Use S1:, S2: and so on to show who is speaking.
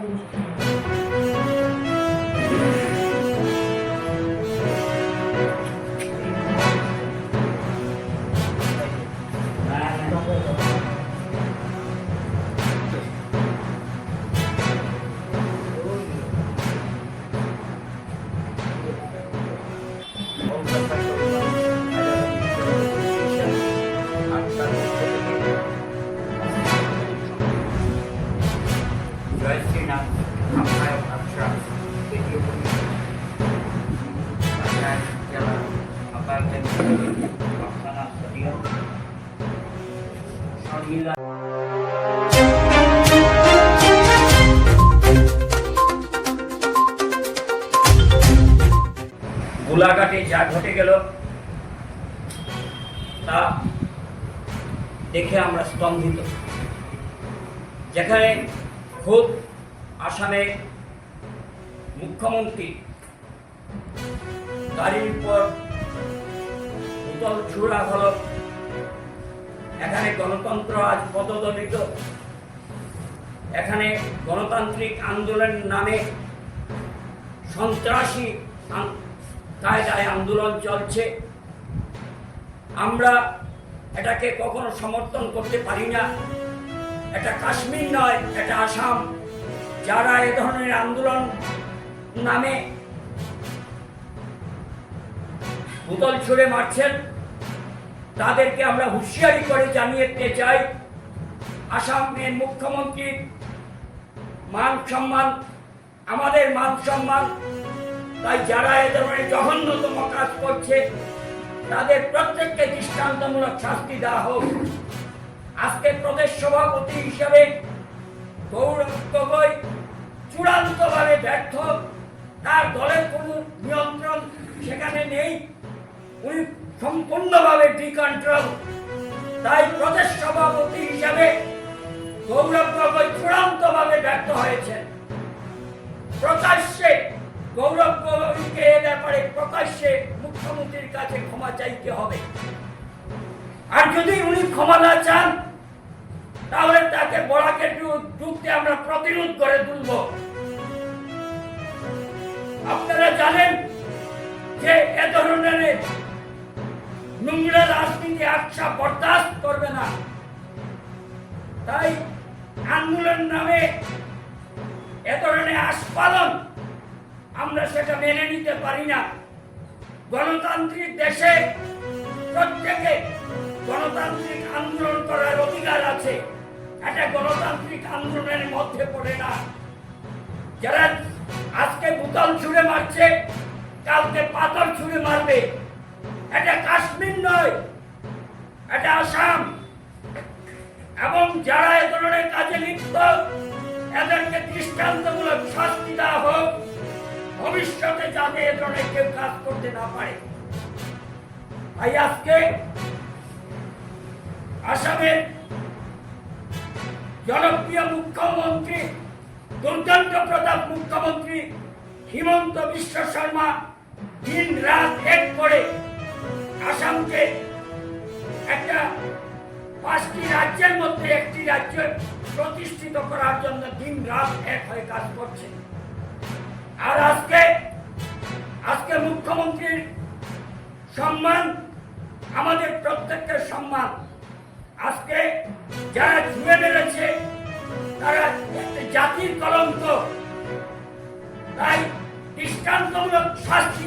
S1: Thank you. গোলাঘাটে যা ঘটে গেল, তা দেখে আমরা স্তম্ভিত যেখানে খুব আসামে মুখ্যমন্ত্রী গাড়ির উপর বোতল ছুড়া হলো এখানে গণতন্ত্র আজ পদদলিত। এখানে গণতান্ত্রিক আন্দোলন নামে সন্ত্রাসী কায়দায় আন্দোলন চলছে। আমরা এটাকে কখনো সমর্থন করতে পারি না। এটা কাশ্মীর নয়, এটা আসাম। যারা এ ধরনের আন্দোলন নামে বোতল ছুড়ে মারছেন তাদেরকে আমরা হুঁশিয়ারি করে জানিয়ে চাই, আসামের মুখ্যমন্ত্রীর মান সম্মান, আমাদের মান সম্মান। তাই যারা এ ধরনের জঘন্যতম কাজ করছে, তাদের প্রত্যেককে দৃষ্টান্তমূলক শাস্তি দেওয়া হোক। আজকে প্রদেশ সভাপতি হিসাবে গৌরব গগৈ চূড়ান্তভাবে ব্যর্থ। তার দলের কোনো নিয়ন্ত্রণ সেখানে নেই। সম্পূর্ণভাবে ডিকন্ট্রোল তাই প্রদেশ সভাপতি হিসাবে গৌরব গগৈ চূড়ান্তভাবে ব্যর্থ হয়েছেন। প্রকাশ্যে গৌরব গগৈকে এ ব্যাপারে প্রকাশ্যে মুখ্যমন্ত্রীর কাছে ক্ষমা চাইতে হবে। আর যদি উনি ক্ষমা না চান, তাহলে তাকে বলাকে ঢুকতে আমরা প্রতিরোধ করে তুলব। রাজনীতি আচ্ছা বরদাস্ত করবে না। তাই আন্দোলন নামে এ ধরনের আস্পালন আমরা সেটা মেনে নিতে পারি না। গণতান্ত্রিক দেশে প্রত্যেকে গণতান্ত্রিক আন্দোলন করার অধিকার আছে। এটা গণতান্ত্রিক আন্দোলনের মধ্যে পড়ে না। যারা আজকে বোতল ছুঁড়ে মারছে, কালকে পাথর ছুঁড়ে মারবে। এটা কাশ্মীর নয় এটা আসাম। এবং যারা এ ধরনের কাজে লিপ্ত, এদেরকে দৃষ্টান্তমূলক শাস্তি দেওয়া হোক, ভবিষ্যতে যাতে এ ধরনের কেউ কাজ করতে না পারে। তাই আজকে আসামের জনপ্রিয় মুখ্যমন্ত্রী, দুর্দান্ত প্রতাপ মুখ্যমন্ত্রী হিমন্ত বিশ্ব শর্মা দিন রাত এক করে আসামকে একটা পাঁচটি রাজ্যের মধ্যে একটি রাজ্য প্রতিষ্ঠিত করার জন্য দিন রাত এক হয়ে কাজ করছে। আর আজকে আজকে মুখ্যমন্ত্রীর সম্মান, আমাদের প্রত্যেকের সম্মান। আজকে যারা ছুঁয়ে মেরেছে, তারা জাতির কলঙ্ক। তাই দৃষ্টান্তমূলক শাস্তি